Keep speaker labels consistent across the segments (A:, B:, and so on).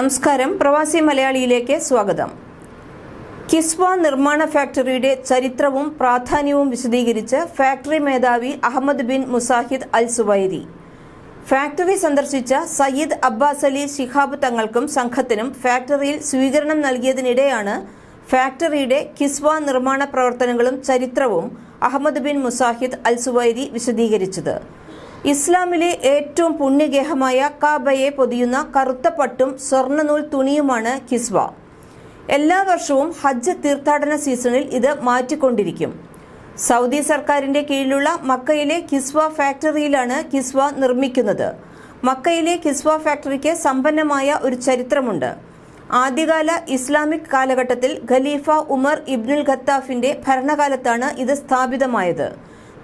A: നമസ്കാരം. പ്രവാസി മലയാളിയിലേക്ക് സ്വാഗതം. കിസ്വ നിർമ്മാണ ഫാക്ടറിയുടെ ചരിത്രവും പ്രാധാന്യവും വിശദീകരിച്ച് ഫാക്ടറി മേധാവി Ahmed bin Musahid Al Suwairi factory സന്ദർശിച്ച സയ്യിദ് അബ്ബാസ് അലി ശിഹാബ് തങ്ങൾക്കും സംഘത്തിനും ഫാക്ടറിയിൽ സ്വീകരണം നൽകിയതിനിടെയാണ് ഫാക്ടറിയുടെ കിസ്വ നിർമ്മാണ പ്രവർത്തനങ്ങളും ചരിത്രവും അഹമ്മദ് ബിൻ മുസാഹിദ് അൽ സുവൈരി വിശദീകരിച്ചത്. ഇസ്ലാമിലെ ഏറ്റവും പുണ്യഗേഹമായ കാബയെ പൊതിയുന്ന കറുത്ത പട്ടും സ്വർണനൂൽ തുണിയുമാണ് കിസ്വ എല്ലാ വർഷവും ഹജ്ജ് തീർത്ഥാടന സീസണിൽ ഇത് മാറ്റിക്കൊണ്ടിരിക്കും. സൗദി സർക്കാരിന്റെ കീഴിലുള്ള മക്കയിലെ കിസ്വ ഫാക്ടറിയിലാണ് കിസ്വ നിർമ്മിക്കുന്നത്. മക്കയിലെ കിസ്വ ഫാക്ടറിക്ക് സമ്പന്നമായ ഒരു ചരിത്രമുണ്ട്. ആദ്യകാല ഇസ്ലാമിക് കാലഘട്ടത്തിൽ ഖലീഫ ഉമർ ഇബ്നുൽ ഖത്താഫിന്റെ ഭരണകാലത്താണ് ഇത് സ്ഥാപിതമായത്.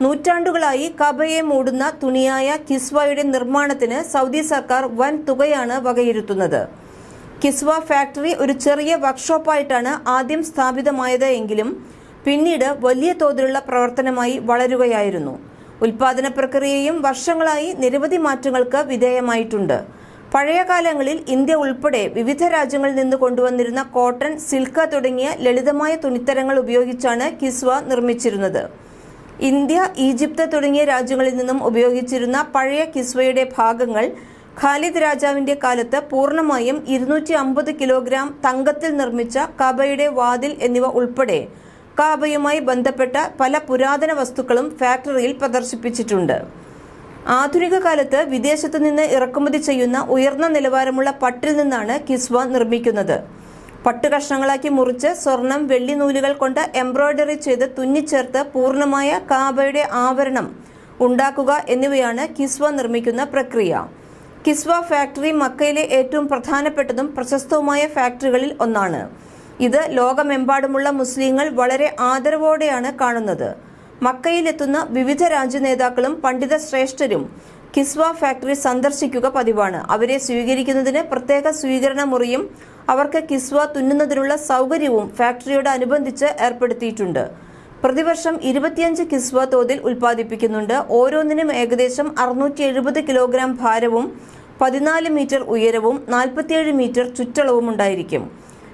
A: നൂറ്റാണ്ടുകളായി കബയെ മൂടുന്ന തുണിയായ കിസ്വയുടെ നിർമ്മാണത്തിന് സൗദി സർക്കാർ വൻ തുകയാണ് വകയിരുത്തുന്നത്. കിസ്വ ഫാക്ടറി ഒരു ചെറിയ വർക്ക്ഷോപ്പായിട്ടാണ് ആദ്യം സ്ഥാപിതമായത് എങ്കിലും പിന്നീട് വലിയ തോതിലുള്ള പ്രവർത്തനമായി വളരുകയായിരുന്നു. ഉൽപാദന പ്രക്രിയയും വർഷങ്ങളായി നിരവധി മാറ്റങ്ങൾക്ക് വിധേയമായിട്ടുണ്ട്. പഴയ കാലങ്ങളിൽ ഇന്ത്യ ഉൾപ്പെടെ വിവിധ രാജ്യങ്ങളിൽ നിന്ന് കൊണ്ടുവന്നിരുന്ന കോട്ടൺ സിൽക്ക തുടങ്ങിയ ലളിതമായ തുണിത്തരങ്ങൾ ഉപയോഗിച്ചാണ് കിസ്വ നിർമ്മിച്ചിരുന്നത്. ഇന്ത്യ ഈജിപ്ത് തുടങ്ങിയ രാജ്യങ്ങളിൽ നിന്നും ഉപയോഗിച്ചിരുന്ന പഴയ കിസ്വയുടെ ഭാഗങ്ങൾ ഖാലിദ് രാജാവിന്റെ കാലത്ത് പൂർണമായും ഇരുന്നൂറ്റി അമ്പത് കിലോഗ്രാം തങ്കത്തിൽ നിർമ്മിച്ച കബയുടെ വാതിൽ എന്നിവ ഉൾപ്പെടെ കാബയുമായി ബന്ധപ്പെട്ട പല പുരാതന വസ്തുക്കളും ഫാക്ടറിയിൽ പ്രദർശിപ്പിച്ചിട്ടുണ്ട്. ആധുനിക കാലത്ത് വിദേശത്തു നിന്ന് ഇറക്കുമതി ചെയ്യുന്ന ഉയർന്ന നിലവാരമുള്ള പട്ടിൽ നിന്നാണ് കിസ്വ നിർമ്മിക്കുന്നത്. പട്ടുകഷ്ണങ്ങളാക്കി മുറിച്ച് സ്വർണം വെള്ളി നൂലുകൾ കൊണ്ട് എംബ്രോയ്ഡറി ചെയ്ത് തുന്നിച്ചേർത്ത് പൂർണമായ കാബയുടെ ആവരണം ഉണ്ടാക്കുക എന്നിവയാണ് കിസ്വ നിർമ്മിക്കുന്ന പ്രക്രിയ. കിസ്വ ഫാക്ടറി മക്കയിലെ ഏറ്റവും പ്രധാനപ്പെട്ടതും പ്രശസ്തവുമായ ഫാക്ടറികളിൽ ഒന്നാണ്. ഇത് ലോകമെമ്പാടുമുള്ള മുസ്ലിങ്ങൾ വളരെ ആദരവോടെയാണ് കാണുന്നത്. മക്കയിലെത്തുന്ന വിവിധ രാജ്യ നേതാക്കളും പണ്ഡിത ശ്രേഷ്ഠരും കിസ്വ ഫാക്ടറി സന്ദർശിക്കുക പതിവാണ്. അവരെ സ്വീകരിക്കുന്നതിന് പ്രത്യേക സ്വീകരണ മുറിയും അവർക്ക് കിസ്വ തുന്നുന്നതിനുള്ള സൗകര്യവും ഫാക്ടറിയോട് അനുബന്ധിച്ച് ഏർപ്പെടുത്തിയിട്ടുണ്ട്. പ്രതിവർഷം ഇരുപത്തിയഞ്ച് കിസ്വ തോതിൽ ഉൽപ്പാദിപ്പിക്കുന്നുണ്ട്. ഓരോന്നിനും ഏകദേശം അറുന്നൂറ്റി എഴുപത് കിലോഗ്രാം ഭാരവും പതിനാല് മീറ്റർ ഉയരവും നാൽപ്പത്തിയേഴ് മീറ്റർ ചുറ്റളവും ഉണ്ടായിരിക്കും.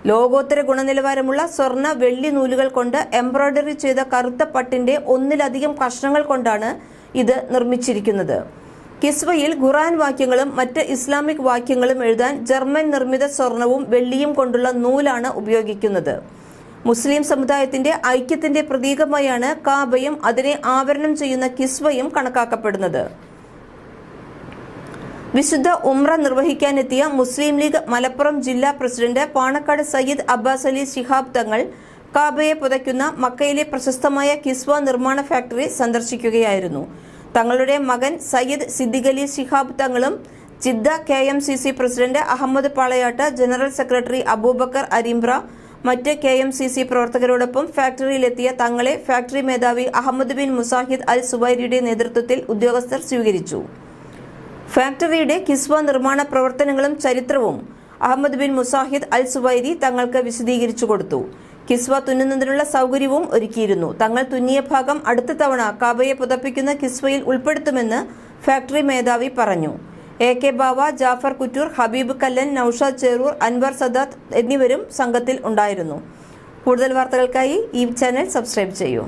A: ലോകോത്തര ഗുണനിലവാരമുള്ള സ്വർണ വെള്ളി നൂലുകൾ കൊണ്ട് എംബ്രോയ്ഡറി ചെയ്ത കറുത്ത പട്ടിന്റെ ഒന്നിലധികം കഷ്ണങ്ങൾ കൊണ്ടാണ് ഇത് നിർമ്മിച്ചിരിക്കുന്നത്. കിസ്വയിൽ ഖുറാൻ വാക്യങ്ങളും മറ്റ് ഇസ്ലാമിക് വാക്യങ്ങളും എഴുതാൻ ജർമ്മൻ നിർമ്മിത സ്വർണവും വെള്ളിയും കൊണ്ടുള്ള നൂലാണ് ഉപയോഗിക്കുന്നത്. മുസ്ലിം സമുദായത്തിന്റെ ഐക്യത്തിന്റെ പ്രതീകമായാണ് കാബയും അതിനെ ആവരണം ചെയ്യുന്ന കിസ്വയും കണക്കാക്കപ്പെടുന്നത്. വിശുദ്ധ ഉമ്ര നിർവഹിക്കാനെത്തിയ മുസ്ലിം ലീഗ് മലപ്പുറം ജില്ലാ പ്രസിഡന്റ് പാണക്കാട് സയ്യിദ് അബ്ബാസ് അലി ശിഹാബ് തങ്ങൾ കാബയെ പുതയ്ക്കുന്ന മക്കയിലെ പ്രശസ്തമായ കിസ്വ നിർമ്മാണ ഫാക്ടറി സന്ദർശിക്കുകയായിരുന്നു. തങ്ങളുടെ മകൻ സയ്യിദ് സിദ്ദിഖലി ശിഹാബ് തങ്ങളും Jeddah K M C C president Ahmed Palayat general secretary Aboobacker Arimbra മറ്റ് കെ എം സി സി പ്രവർത്തകരോടൊപ്പം ഫാക്ടറിയിലെത്തിയ തങ്ങളെ ഫാക്ടറി മേധാവി അഹമ്മദ് ബിൻ മുസാഹിദ് അൽ സുബൈരിയുടെ നേതൃത്വത്തിൽ ഉദ്യോഗസ്ഥർ സ്വീകരിച്ചു. ഫാക്ടറിയുടെ കിസ്വ നിർമ്മാണ പ്രവർത്തനങ്ങളും ചരിത്രവും അഹമ്മദ് ബിൻ മുസാഹിദ് അൽ സുബൈരി തങ്ങൾക്ക് വിശദീകരിച്ചു കൊടുത്തു. കിസ്വ തുന്നുന്നതിനുള്ള സൗകര്യവും ഒരുക്കിയിരുന്നു. തങ്ങൾ തുന്നിയ ഭാഗം അടുത്ത തവണ കാബയെ പുതപ്പിക്കുന്ന കിസ്വയിൽ ഉൾപ്പെടുത്തുമെന്ന് ഫാക്ടറി മേധാവി പറഞ്ഞു. എ കെ ബാവ ജാഫർ കുറ്റൂർ ഹബീബ് കല്ലൻ നൌഷാദ് ചേറൂർ അൻവർ സദാത്ത് എന്നിവരും സംഘത്തിൽ ഉണ്ടായിരുന്നു. കൂടുതൽ വാർത്തകൾക്കായി ഈ ചാനൽ സബ്സ്ക്രൈബ് ചെയ്യൂ.